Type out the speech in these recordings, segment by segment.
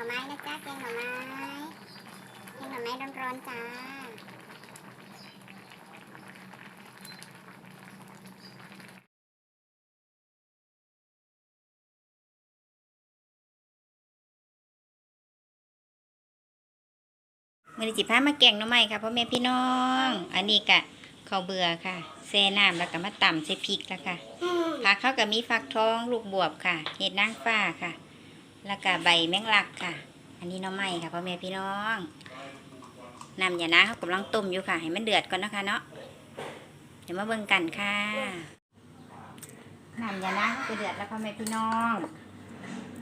น่อไม้นะจ๊ะแกงหน่อไม้แกงหน่อไม้ร้อนๆจ้ามือนี้จิพามาแกงหน้ำใหม่ค่ะพ่อแม่พี่น้อง อันนี้กะข้าวเบื่อค่ะแซ่น้ำแล้วก็มาต่ำใส่พริกแล้วค่ะผักเขาก็มีฟักทองลูกบวบค่ะ เห็ดนางฟ้าค่ะ แล้วก็ใบแมงลักค่ะ อันนี้น้ำใหม่ค่ะพ่อแม่พี่น้องนำอย่านะเขากำลังต้มอยู่ค่ะ ให้มันเดือดก่อนนะคะเนาะเดี๋ยวมาเบิ่งกันค่ะนำอย่านะเขาจะเดือดแล้วพ่อแม่พี่น้อง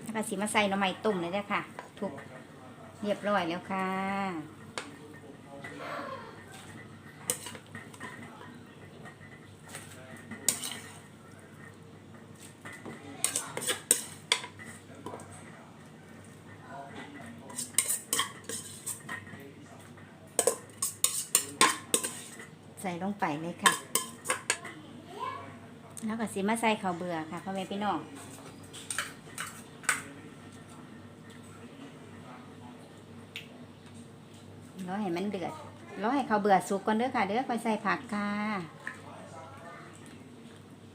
แล้วก็สีมาใส่น้ำใหม่ต้มเลยเด้อค่ะ ทุกเรียบร้อยแล้วค่ะ ใส่ลงไปเลยค่ะ แล้วก็สิมาใส่ข้าวเบื่อค่ะพ่อแม่พี่น้องรอให้มันเดือดรอให้ข้าวเบื่อสุกก่อนเด้อค่ะ เด้อค่อยใส่ผักค่ะ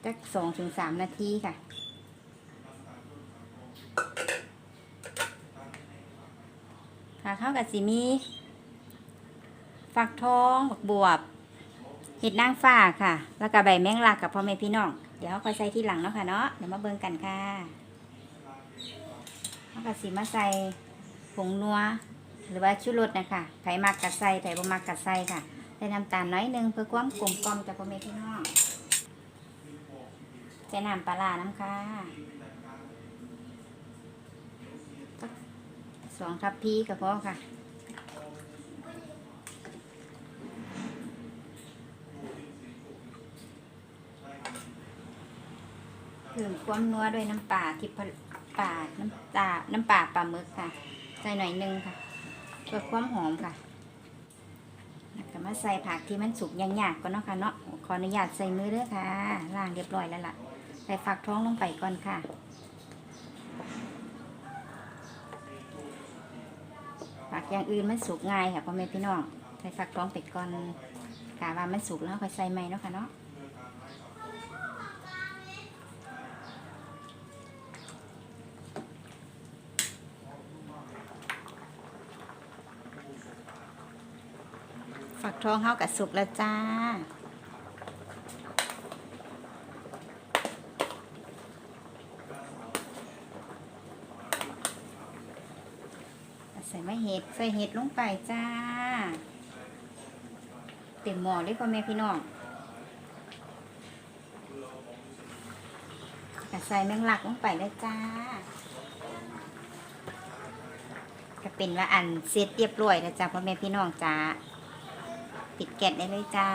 จักสองถึงสามนาทีค่ะผักเข้ากับสีมีฟักทองบักบวบ เห็ดนางฟ้าค่ะ แล้วก็ใบแมงลักกับพ่อแม่พี่น้อง เดี๋ยวค่อยใส่ที่หลังเนาะค่ะเนาะ เดี๋ยวมาเบิ่งกันค่ะแล้วก็สีมาใส่ผงนัว หรือว่าชูรสนะคะ ไผ่มักกัดใส่ ไผ่บ่มักกัดใส่ค่ะ ใส่น้ำตาลน้อยหนึงเพื่อความกลมกล่อมจากพ่อแม่พี่น้องใส่น้ำปลาร้าน้ำค่ะสองทัพพีก็พอค่ะ เพิ่มความนัวด้วยน้ำปลาที่ผลปลาน้ำตาน้ำปลาปลาหมึกค่ะ ใส่หน่อยหนึงค่ะเพื่อความหอมค่ะแล้วก็มาใส่ผักที่มันสุกยากๆก่อนเนาะค่ะเนาะขออนุญาตใส่มือเด้อค่ะล้างเรียบร้อยแล้วล่ะใส่ฝักท้องลงไปก่อนค่ะผักอย่างอื่นมันสุกง่ายค่ะพ่อแม่พี่น้องใส่ฝักท้องไปก่อนกะว่ามันสุกแล้วค่อยใส่ใหม่เนาะค่ะเนาะ ฝักทองเฮากับสุกแล้วจ้า ใส่มะเห็ดใส่เห็ดลงไปจ้า เต็มหม้อเลยพ่อแม่พี่น้องกใส่แมงลักลงไปเลยจ้าก็เป็นว่าอันเสร็จเรียบร้อยแล้วจ้าพ่อแม่พี่น้องจ้า ปิดแก๊สได้เลยจ้า